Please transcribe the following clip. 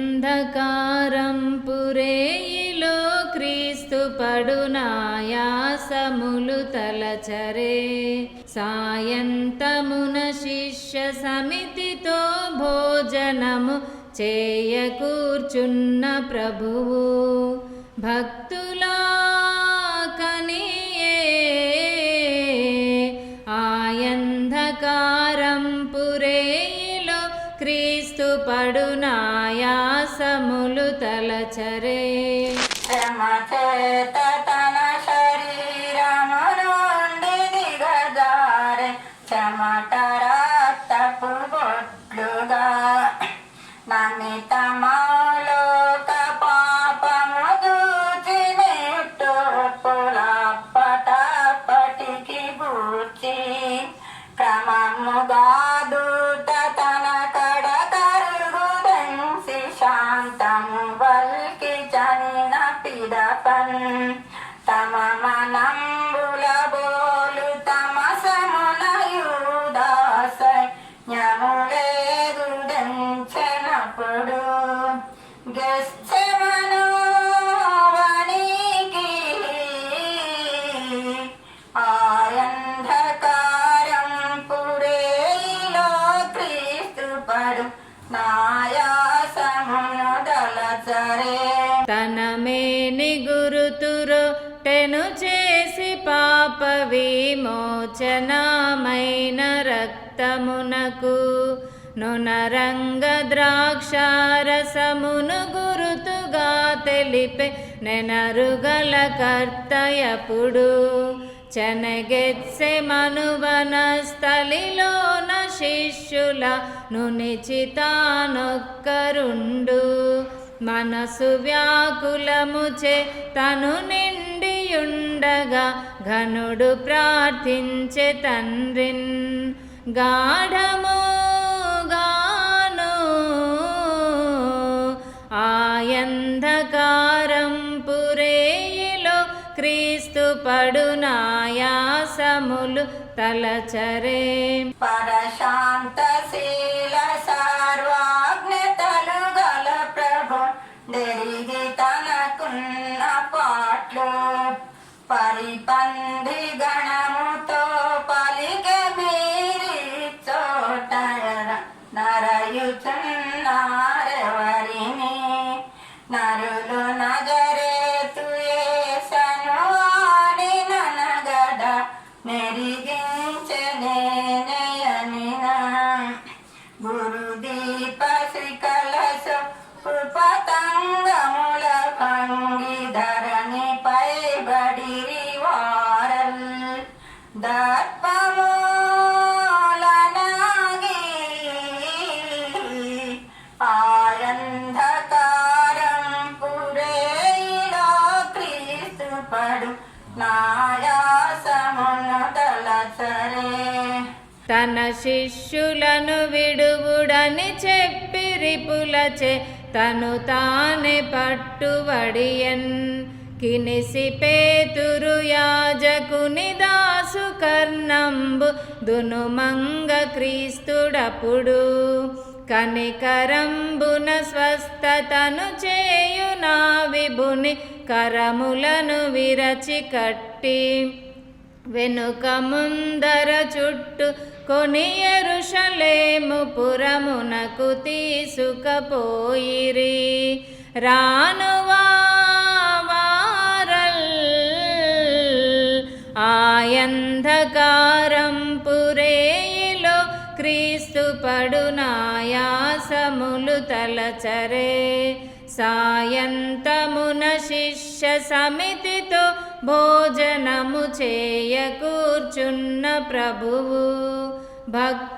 ఆయంధకారం పురేయిలో క్రీస్తు పడునాయాసములు తలచరే సాయంతమున శిష్య సమితితో భోజనము చేయకూర్చున్న ప్రభువు భక్తు పడునాయాసములు తలచరే. తన శరీరము నుండి దిగజారే చెమట రక్తపు బొట్లుగా నమితమాలోక పాపము దూచి పటపటికి బూచి క్రమముగా దూత పిదపన్ తమ మనంబుల బోలు తమ సమునయుదాస జ్ఞములేగుదెంచనప్పుడు గెస్సెమను వనికి ఆయంధకారం పురేలో క్రీస్తు పడు నాయాసమును దళచరే తన మేని గురుతురు టెను చేసి పాప విమోచనమైన రక్తమునకు నునరంగ ద్రాక్షారసమును గురుతుగా తెలిపే నెనరుగల కర్తయపుడు చెనగెత్సె మనువన స్థలిలోన శిష్యుల నునిచితానొక్కరుండు. మనసు వ్యాకులముచే తను నిండియుండగా ఘనుడు ప్రార్థించే తండ్రిన్ గాఢముగాను ఆయంధకారం పురేయిలో క్రీస్తు పడునాయాసములు తలచరే. పరశాంత సే ಗಣಮುತ ಪಾಲಿಗೆ ಮೀರಿತ ನಾರಯು ಚನ್ನಾರವರಿನಿ ನರುಲು ನಗ దర్పమూలనాగి ఆయంధకారం పురేలో క్రీస్తు పడు నాయాసమును తలచరే తన శిష్యులను విడువుడని చెప్పి రిపులచే తను తానే పట్టువడియన్ కినిసి పేతురు యాజకుని దాసు కర్ణంబు దునుమంగ క్రీస్తుడప్పుడు కనికరంబున స్వస్థతను చేయు నా విభుని కరములను విరచి కట్టి. వెనుక ముందర చుట్టు కొని ఎరుషలేము పురమునకు తీసుకపోయిరి. రాను క్రీస్తు పడునాయాసములు తలచరే. సాయంతమున శిష్య సమితితో భోజనము చేయ కూర్చున్న ప్రభువు. భక్తి